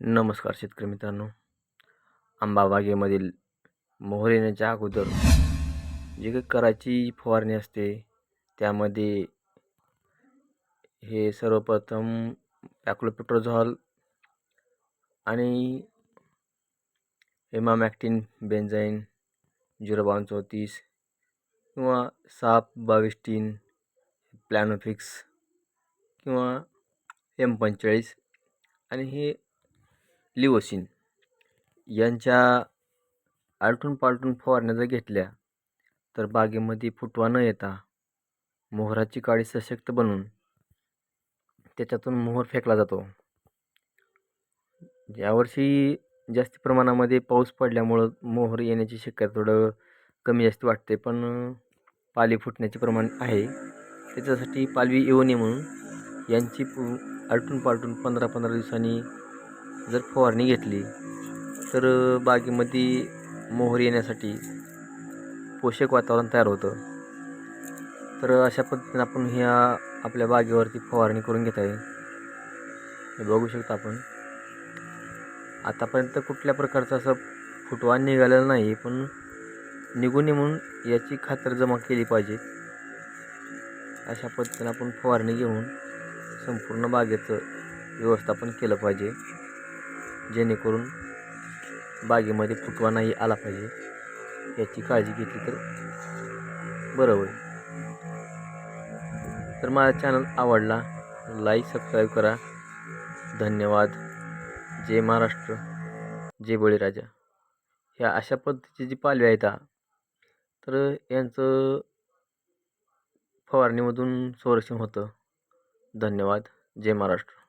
नमस्कार शेतकरी मित्रांनो. आंबाबागेमधील मोहरीनेच्या मोहर येण्याच्या अगोदर जी काही करायची फवारणी असते त्यामध्ये हे सर्वप्रथम पॅक्लोपेट्रोझॉल आणि हेमामॅक्टिन बेंझाईन झिरो बावन चौतीस किंवा साप बावीस-तीन प्लॅनोफिक्स किंवा एम पंचेचाळीस आणि हे लिओसिन यांच्या आलटून पालटून फवारण्या जर घेतल्या तर बागेमध्ये फुटवा न येता मोहराची काळी सशक्त बनून त्याच्यातून मोहर फेकला जातो. यावर्षी जास्त प्रमाणामध्ये पाऊस पडल्यामुळं मोहर येण्याची शक्यता थोडं कमी जास्त वाटते पण पाली फुटण्याचे प्रमाण आहे. त्याच्यासाठी पालवी येऊ नये म्हणून यांची पु आलटून पालटून पंधरा पंधरा दिवसांनी जर फवारणी घेतली तर बागेमध्ये मोहर येण्यासाठी पोषक वातावरण तयार होतं. तर अशा पद्धतीने आपण ह्या आपल्या बागेवरती फवारणी करून घेत आहे. हे बघू शकता आपण. आतापर्यंत कुठल्या प्रकारचा असं फुटवा निघालेला नाही पण निघू नये म्हणून याची खातर जमा केली पाहिजे. अशा पद्धतीने आपण फवारणी घेऊन संपूर्ण बागेचं व्यवस्थापन केलं पाहिजे. जेणेकरून बागेमध्ये फुटवा नाही आला पाहिजे. याची काळजी घेतली तर बरं होईल. तर माझा चॅनल आवडला लाईक सबस्क्राईब करा. धन्यवाद. जय महाराष्ट्र जय बळीराजा. ह्या अशा पद्धतीची जी पालवी आहेत तर यांचं फवारणीमधून संरक्षण होतं. धन्यवाद. जय महाराष्ट्र.